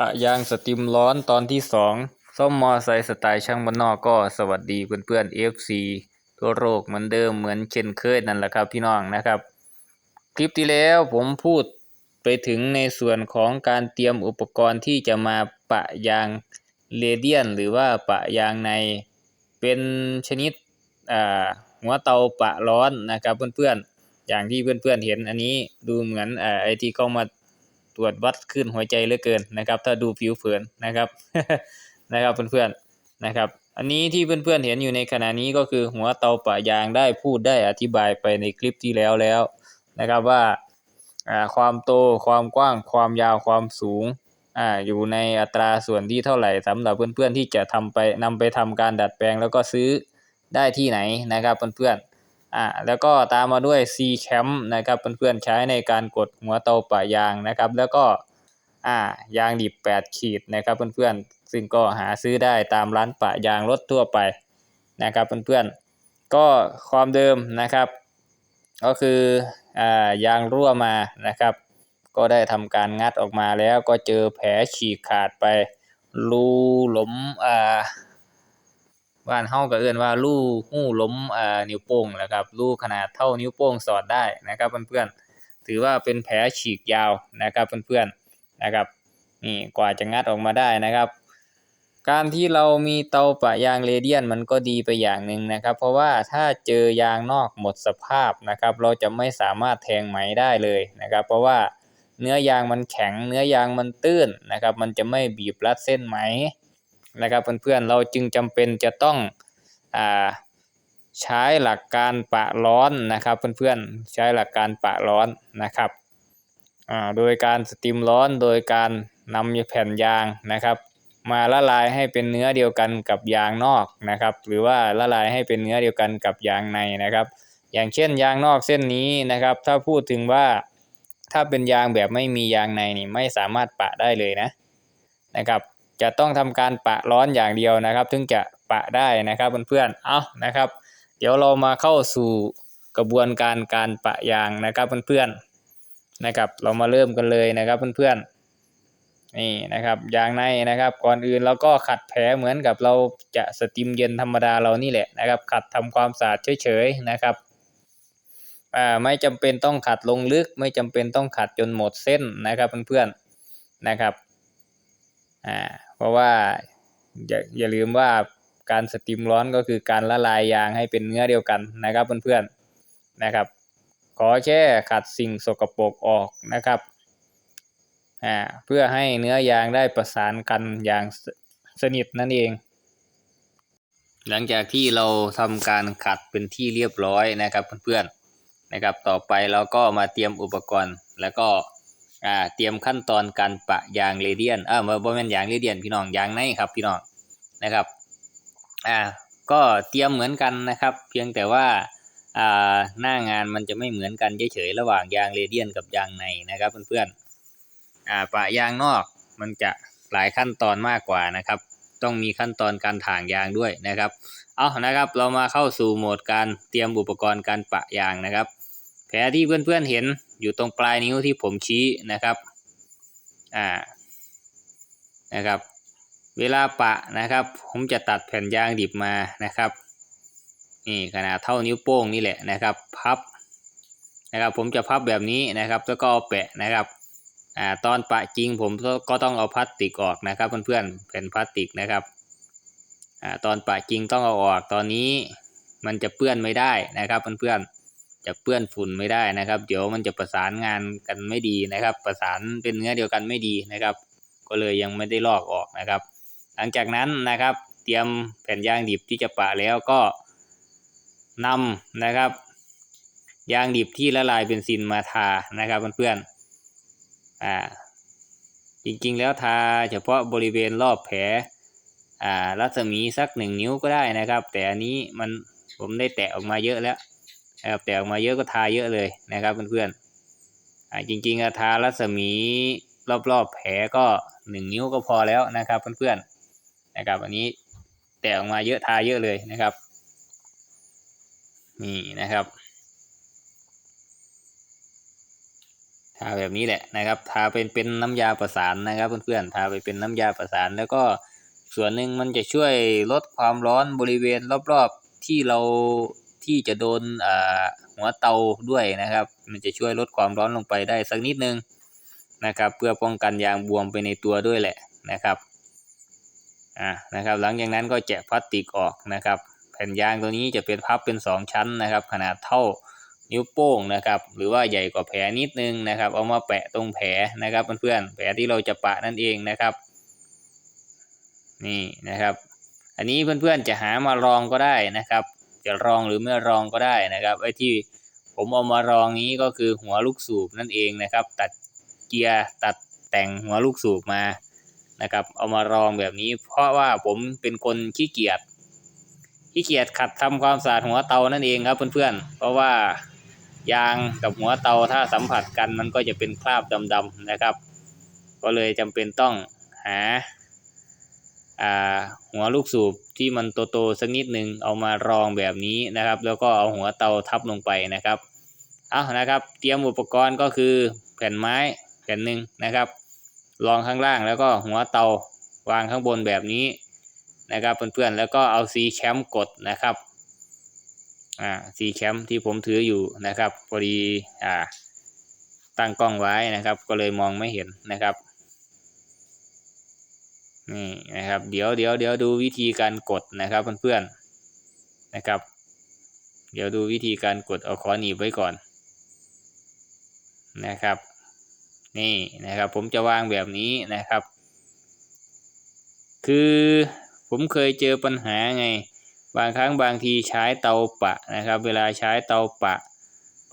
ปะยางสตรีมร้อนตอนที่สองซ่อมมอไซค์สไตล์ช่างบ้านนอกก็สวัสดีเพื่อนๆ FC ทั่วโลกเหมือนเดิมเหมือนเช่นเคยนั่นแหละครับพี่น้องนะครับ คลิปที่แล้วผมพูดไปถึงในส่วนของการเตรียมอุปกรณ์ที่จะมาปะยางเรเดียน หรือว่าปะยางในเป็นชนิดอ่าหัวเตาปะร้อนนะครับเพื่อนๆอย่างที่เพื่อนๆเห็นอันนี้ดูเหมือนอ่าไอที่เข้ามา ตรวจวัดขึ้นหัวใจเหลือเกินนะครับ ถ้าดูผิวเผินนะครับนะครับเพื่อนๆนะครับ อันนี้ที่เพื่อนๆเห็นอยู่ในขณะนี้ก็คือหัวเตาปะยางได้พูดได้อธิบายไปในคลิปที่แล้วแล้วนะครับว่าความโตความกว้างความยาวความสูงอ่าอยู่ในอัตราส่วนที่เท่าไหร่สำหรับเพื่อนๆที่จะทำไปนำไปทำการดัดแปลงแล้วก็ซื้อได้ที่ไหนนะครับเพื่อนๆ อ่าแล้วก็ตามมาด้วย C Cam นะครับเพื่อนๆใช้ในการกดหัวเตาปะยางนะครับ แล้วก็อ่ายางดิบ 8 ขีดนะครับเพื่อนๆซึ่งก็หาซื้อได้ตามร้านปะยางรถทั่วไปนะครับเพื่อนๆก็ความเดิมนะครับ ก็คืออ่ายางรั่วมานะครับ ก็ได้ทำการงัดออกมาแล้วก็เจอแผลฉีกขาดไปรูหลมอ่า บ้านเฮาก็เอิ้นว่ารูหูล้มอ่านิ้วโป้งแหละครับรูขนาดเท่านิ้วโป้งสอดได้นะครับเพื่อนๆถือว่าเป็นแผลฉีกยาวนะครับเพื่อนๆนะครับนี่กว่าจะงัดออกมาได้นะครับ การที่เรามีเตาปะยางเรเดียนมันก็ดีไปอย่างหนึ่งนะครับ เพราะว่าถ้าเจอยางนอกหมดสภาพนะครับ เราจะไม่สามารถแทงไหมได้เลยนะครับ เพราะว่าเนื้อยางมันแข็ง เนื้อยางมันตื้นนะครับ มันจะไม่บีบรัดเส้นไหม นะครับเพื่อนๆเราจึงจำเป็นจะต้องอใช้หลักการปะร้อนนะครับเพื่อนๆใช้หลักการปะร้อนนะครับโดยการสตีมร้อนโดยการนำแผ่นยางนะครับ มาละลายให้เป็นเนื้อเดียวกันกับยางนอกนะครับ หรือว่าละลายให้เป็นเนื้อเดียวกันกับยางในนะครับ อย่างเช่นยางนอกเส้นนี้นะครับ ถ้าพูดถึงว่าถ้าเป็นยางแบบไม่มียางในนี่ไม่สามารถปะได้เลยนะนะครับ จะต้องทำการปะร้อนอย่างเดียวนะครับ ถึงจะปะได้นะครับเพื่อนๆ เอานะครับ เดี๋ยวเรามาเข้าสู่กระบวนการการปะยางนะครับเพื่อนๆ นะครับ เรามาเริ่มกันเลยนะครับเพื่อนๆ นี่นะครับยางในนะครับ ก่อนอื่นเราก็ขัดแผลเหมือนกับเราจะสตรีมเย็นธรรมดาเรานี่แหละนะครับ ขัดทำความสะอาดเฉยๆนะครับอ่าไม่จำเป็นต้องขัดลงลึก ไม่จำเป็นต้องขัดจนหมดเส้นนะครับเพื่อนๆ นะครับ อ่า เพราะว่าอย่าอย่าลืมว่าการสตรีมร้อนก็คือการละลายยางให้เป็นเนื้อเดียวกันนะครับเพื่อนๆนะครับ ขอแค่ขัดสิ่งสกปรกออกนะครับอ่าเพื่อให้เนื้อยางได้ประสานกันอย่างสสนิทนั่นเอง หลังจากที่เราทำการขัดเป็นที่เรียบร้อยนะครับเพื่อนๆนะครับ ต่อไปเราก็มาเตรียมอุปกรณ์แล้วก็ อ่าเตรียมขั้นตอนการปะยางเรเดียนเออมาบ่ม่นยางเรเดียนพี่น้องยางในครับพี่น้องนะครับอ่าก็เตรียมเหมือนกันนะครับ เพียงแต่ว่าอ่าหน้างานมันจะไม่เหมือนกันเฉยๆระหว่างยางเรเดียนกับยางในนะครับเพื่อนๆอ่าปะยางนอกมันจะหลายขั้นตอนมากกว่านะครับ ต้องมีขั้นตอนการถ่างยางด้วยนะครับเอานะครับเรามาเข้าสู่โหมดการเตรียมอุปกรณ์การปะยางนะครับ แผลที่เพื่อนๆเห็น อยู่ตรงปลายนิ้วที่ผมชี้นะครับอ่านะครับ เวลาปะนะครับ ผมจะตัดแผ่นยางดิบมานะครับนี่ขนาดเท่านิ้วโป้งนี่แหละนะครับ พับนะครับ ผมจะพับแบบนี้นะครับ แล้วก็เอาแปะนะครับอ่าตอนปะจริงผมก็ต้องเอาพลาสติกออกนะครับเพื่อนๆแผ่นพลาสติกนะครับอ่าตอนปะจริงต้องเอาออกตอนนี้มันจะเปื้อนไม่ได้นะครับเพื่อนๆ จะเปื้อนฝุ่นไม่ได้นะครับ เดี๋ยวมันจะประสานงานกันไม่ดีนะครับ ประสานเป็นเนื้อเดียวกันไม่ดีนะครับ ก็เลยยังไม่ได้ลอกออกนะครับ หลังจากนั้นนะครับ เตรียมแผ่นยางดิบที่จะปะแล้วก็นำนะครับ ยางดิบที่ละลายเบนซินมาทานะครับเพื่อนๆอ่าจริงๆแล้วทาเฉพาะบริเวณรอบแผลอ่ารัศมีสักหนึ่งนิ้วก็ได้นะครับ แต่อันนี้มันผมได้แตะออกมาเยอะแล้ว นะครับแตะออกมาเยอะก็ทาเยอะเลยนะครับเพื่อนๆอ่าจริงๆทารัศมีรอบๆแผลก็หนึ่งนิ้วก็พอแล้วนะครับเพื่อนๆนะครับอันนี้แตะออกมาเยอะทาเยอะเลยนะครับนี่นะครับทาแบบนี้แหละนะครับทาเป็นเป็นน้ำยาประสานนะครับเพื่อนๆทาไปเป็นน้ำยาประสานแล้วก็ส่วนหนึ่งมันจะช่วยลดความร้อนบริเวณรอบๆที่เรา ที่จะโดนหัวเตาด้วยนะครับ มันจะช่วยลดความร้อนลงไปได้สักนิดนึงนะครับ เพื่อป้องกันยางบวมไปในตัวด้วยแหละนะครับอ่านะครับ หลังจากนั้นก็แกะพลาสติกออกนะครับ แผ่นยางตัวนี้จะเป็นพับเป็นสองชั้นนะครับ ขนาดเท่านิ้วโป้งนะครับ หรือว่าใหญ่กว่าแผลนิดนึงนะครับ เอามาแปะตรงแผลนะครับเพื่อนๆแผลที่เราจะปะนั่นเองนะครับ นี่นะครับ อันนี้เพื่อนๆจะหามารองก็ได้นะครับ จะรองหรือไม่รองก็ได้นะครับไอ้ที่ผมเอามารองนี้ก็คือหัวลูกสูบนั่นเองนะครับ ตัดเกียร์ตัดแต่งหัวลูกสูบมานะครับ เอามารองแบบนี้ เพราะว่าผมเป็นคนขี้เกียจขี้เกียจขัดทำความสะอาดหัวเตานั่นเองครับเพื่อนๆเพราะว่ายางกับหัวเตาถ้าสัมผัสกันมันก็จะเป็นคราบดำๆนะครับ ก็เลยจำเป็นต้องหา หัวลูกสูบที่มันโตๆสักนิดหนึ่งเอามารองแบบนี้นะครับ แล้วก็เอาหัวเตาทับลงไปนะครับเอานะครับ เตรียมอุปกรณ์ก็คือแผ่นไม้แผ่นหนึ่งนะครับ รองข้างล่างแล้วก็หัวเตาวางข้างบนแบบนี้นะครับเพื่อนๆแล้วก็เอาซีแคมกดนะครับอ่าซีแคมที่ผมถืออยู่นะครับพอดีอ่าตั้งกล้องไว้นะครับ ก็เลยมองไม่เห็นนะครับ นี่นะครับ เดี๋ยวเดี๋ยวเดี๋ยวดูวิธีการกดนะครับเพื่อนๆนะครับ เดี๋ยวดูวิธีการกดเอาขอหนีบไว้ก่อนนะครับ นี่นะครับผมจะวางแบบนี้นะครับ คือผมเคยเจอปัญหาไง บางครั้งบางทีใช้เตาปะนะครับ เวลาใช้เตาปะ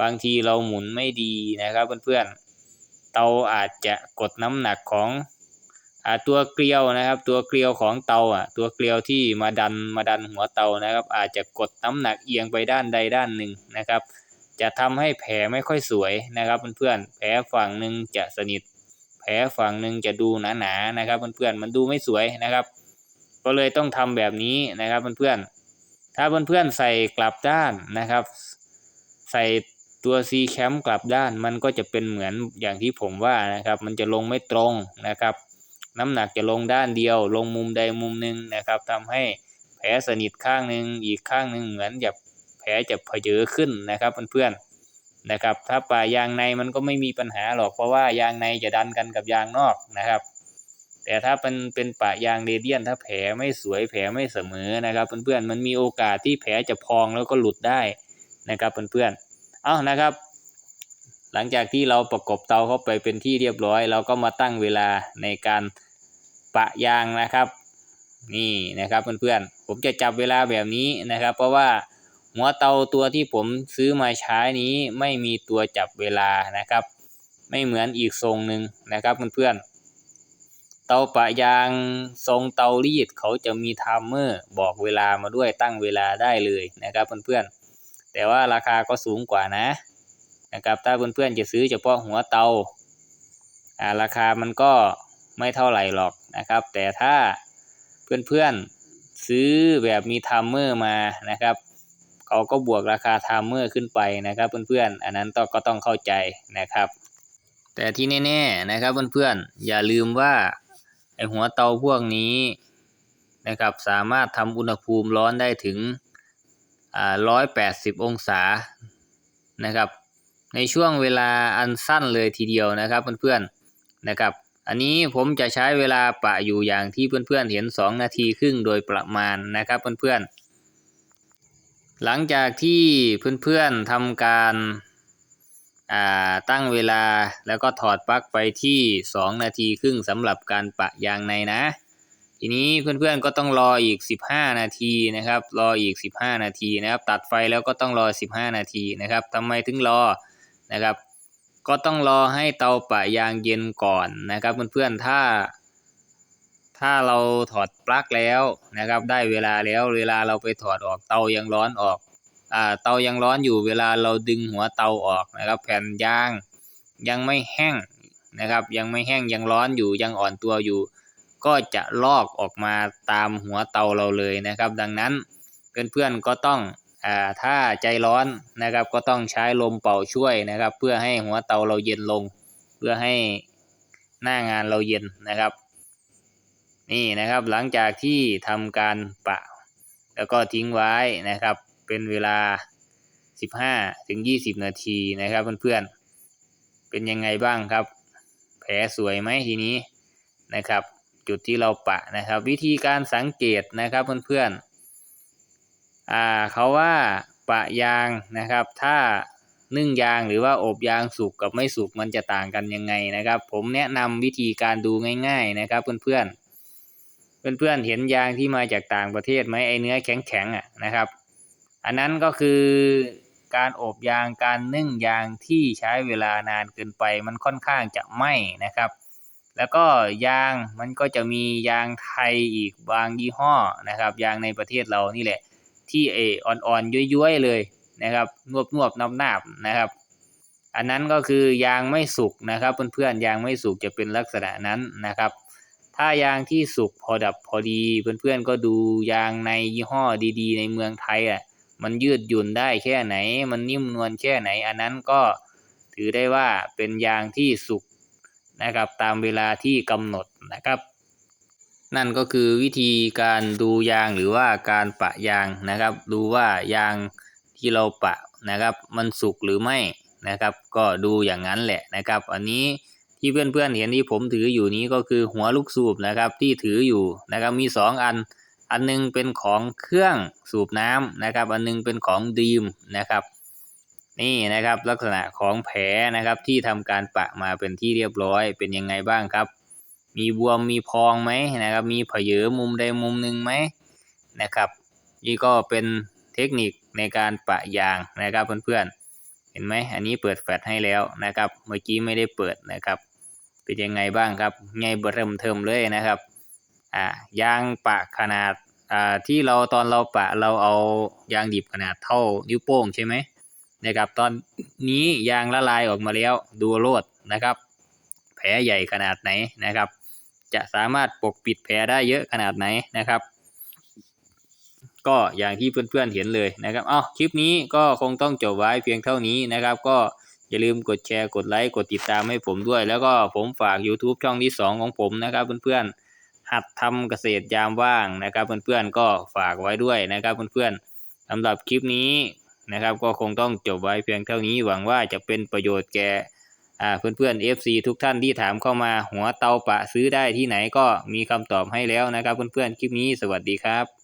บางทีเราหมุนไม่ดีนะครับเพื่อนๆเตาอาจจะกดน้ำหนักของ อ่าตัวเกลียวนะครับ ตัวเกลียวของเตาอะ ตัวเกลียวที่มาดันมาดันหัวเตานะครับ อาจจะกดน้ำหนักเอียงไปด้านใดด้านหนึ่งนะครับ จะทำให้แผลไม่ค่อยสวยนะครับเพื่อนๆแผลฝั่งหนึ่งจะสนิท แผลฝั่งหนึ่งจะดูหนาๆนะครับเพื่อนๆมันดูไม่สวยนะครับ ก็เลยต้องทำแบบนี้นะครับเพื่อนๆถ้าเพื่อนๆใส่กลับด้านนะครับ ใส่ตัวซีแคมกลับด้านมันก็จะเป็นเหมือนอย่างที่ผมว่านะครับ มันจะลงไม่ตรงนะครับ น้ำหนักจะลงด้านเดียว ลงมุมใดมุมหนึ่งนะครับทำให้แผลสนิทข้างหนึ่งอีกข้างหนึ่งเหมือนจะแผลจะเพเยอขึ้นนะครับเพื่อนๆนะครับ ถ้าป่ายางในมันก็ไม่มีปัญหาหรอกเพราะว่ายางในจะดันกันกับยางนอกนะครับ แต่ถ้าเป็นเป็นปะยางเรเดียน ถ้าแผลไม่สวยแผลไม่เสมอนะครับเพื่อนๆมันมีโอกาสที่แผลจะพองแล้วก็หลุดได้นะครับเพื่อนๆเอานะครับ หลังจากที่เราประกบเตาเข้าไปเป็นที่เรียบร้อย เราก็มาตั้งเวลาในการ ปะยางนะครับ นี่นะครับเพื่อนๆผมจะจับเวลาแบบนี้นะครับ เพราะว่าหัวเตาตัวที่ผมซื้อมาใช้นี้ไม่มีตัวจับเวลานะครับ ไม่เหมือนอีกทรงหนึ่งนะครับเพื่อนๆเตาปะยางทรงเตารีดเขาจะมีไทม์เมอร์บอกเวลามาด้วยตั้งเวลาได้เลยนะครับเพื่อนๆแต่ว่าราคาก็สูงกว่านะนะครับถ้าเพื่อนๆจะซื้อเฉพาะหัวเตาอ่าราคามันก็ ไม่เท่าไหร่หรอกนะครับ แต่ถ้าเพื่อนๆซื้อแบบมีไทม์เมอร์มานะครับเขาก็บวกราคาไทม์เมอร์ขึ้นไปนะครับเพื่อนๆอันนั้นต้องก็ต้องเข้าใจนะครับ แต่ที่แน่ๆนะครับเพื่อนๆอย่าลืมว่าไอหัวเตาพวกนี้นะครับสามารถทำอุณหภูมิร้อนได้ถึงร้อยแปดสิบองศานะครับ ในช่วงเวลาอันสั้นเลยทีเดียวนะครับเพื่อนๆนะครับ อันนี้ผมจะใช้เวลาปะอยู่อย่างที่เพื่อนๆเห็น 2 นาทีครึ่งโดยประมาณนะครับเพื่อนๆ หลังจากที่เพื่อนๆทำการาตั้งเวลาแล้วก็ถอดปลั๊กไปที่ 2 นาทีครึ่งสำหรับการปะยางในนะ ทีนี้เพื่อนๆก็ต้องรออีก 15 นาทีนะครับ รออีก 15 นาทีนะครับ ตัดไฟแล้วก็ต้องรอ 15 นาทีนะครับทำไมถึงรอนะครับ ก็ต้องรอให้เตาปะยางเย็นก่อนนะครับเพื่อนๆถ้า ถ้าเราถอดปลั๊กแล้วนะครับ ได้เวลาแล้วเวลาเราไปถอดออกเตายังร้อนออกอ่าเตายังร้อนอยู่เวลาเราดึงหัวเตาออกนะครับ แผ่นยางยังไม่แห้งนะครับ ยังไม่แห้งยังร้อนอยู่ยังอ่อนตัวอยู่ ก็จะลอกออกมาตามหัวเตาเราเลยนะครับ ดังนั้นเพื่อนๆก็ต้อง อ่าถ้าใจร้อนนะครับก็ต้องใช้ลมเป่าช่วยนะครับ เพื่อให้หัวเตาเราเย็นลง เพื่อให้หน้างานเราเย็นนะครับ นี่นะครับหลังจากที่ทำการปะ แล้วก็ทิ้งไว้นะครับ เป็นเวลา 15ถึง20 นาทีนะครับเพื่อนๆเป็นยังไงบ้างครับ แผลสวยไหมทีนี้นะครับ จุดที่เราปะนะครับ วิธีการสังเกตนะครับเพื่อนๆ อ่าเขาว่าปะยางนะครับ ถ้านึ่งยางหรือว่าอบยางสุกกับไม่สุกมันจะต่างกันยังไงนะครับ ผมแนะนำวิธีการดูง่ายๆนะครับเพื่อนๆเพื่อนๆเห็นยางที่มาจากต่างประเทศไหมไอเนื้อแข็งๆอะนะครับ อันนั้นก็คือการอบยางการนึ่งยางที่ใช้เวลานานเกินไปมันค่อนข้างจะไหม้นะครับ แล้วก็ยางมันก็จะมียางไทยอีกบางยี่ห้อนะครับ ยางในประเทศเรานี่แหละ ที่เอออ่อนๆย้วยๆเลยนะครับนวบนวบๆนาบๆนะครับ อันนั้นก็คือยางไม่สุกนะครับ เพื่อนๆยางไม่สุกจะเป็นลักษณะนั้นนะครับ ถ้ายางที่สุกพอดับพอดีเพื่อนๆก็ดูยางในยี่ห้อดีๆ ในเมืองไทยอะมันยืดหยุ่นได้แค่ไหน มันนิ่มนวลแค่ไหน อันนั้นก็ถือได้ว่าเป็นยางที่สุกนะครับ ตามเวลาที่กำหนดนะครับ นั่นก็คือวิธีการดูยางหรือว่าการปะยางนะครับ ดูว่ายางที่เราปะนะครับ มันสุกหรือไม่นะครับ ก็ดูอย่างนั้นแหละนะครับ อันนี้ที่เพื่อนๆเห็นที่ผมถืออยู่นี้ก็คือหัวลูกสูบนะครับที่ถืออยู่นะครับมีสองอัน อันหนึงเป็นของเครื่องสูบน้ำนะครับ อันหนึงเป็นของดีมนะครับ นี่นะครับลักษณะของแผลนะครับที่ทำการปะมาเป็นที่เรียบร้อยเป็นยังไงบ้างครับ มีบวมมีพองไหมนะครับ มีเผยมุมใดมุมหนึ่งไหมนะครับ นี่ก็เป็นเทคนิคในการปะยางนะครับเพื่อนๆ เห็นไหมอันนี้เปิดแฟลชให้แล้วนะครับ เมื่อกี้ไม่ได้เปิดนะครับ เป็นยังไงบ้างครับไงเบิ่มเทิมเลยนะครับ อ่ายางปะขนาดอ่าที่เราตอนเราปะเราเอายางดิบขนาดเท่านิ้วโป้งใช่ไหมนะครับ ตอนนี้ยางละลายออกมาแล้วดูโลดนะครับ แผลใหญ่ขนาดไหนนะครับ จะสามารถปกปิดแผลได้เยอะขนาดไหนนะครับ ก็อย่างที่เพื่อนๆเห็นเลยนะครับอ้าคลิปนี้ก็คงต้องจบไว้เพียงเท่านี้นะครับ ก็อย่าลืมกดแชร์กดไลค์กดติดตามให้ผมด้วย แล้วก็ผมฝาก YouTube ช่องที่ 2 ของผมนะครับเพื่อนๆหัดทำเกษตรยามว่างนะครับเพื่อนๆก็ฝากไว้ด้วยนะครับเพื่อนๆสำหรับคลิปนี้นะครับ ก็คงต้องจบไว้เพียงเท่านี้หวังว่าจะเป็นประโยชน์แก่ อ่าเพื่อนๆ FC ทุกท่านที่ถามเข้ามาหัวเตาปะซื้อได้ที่ไหนก็มีคำตอบให้แล้วนะครับ เพื่อนๆ คลิปนี้สวัสดีครับ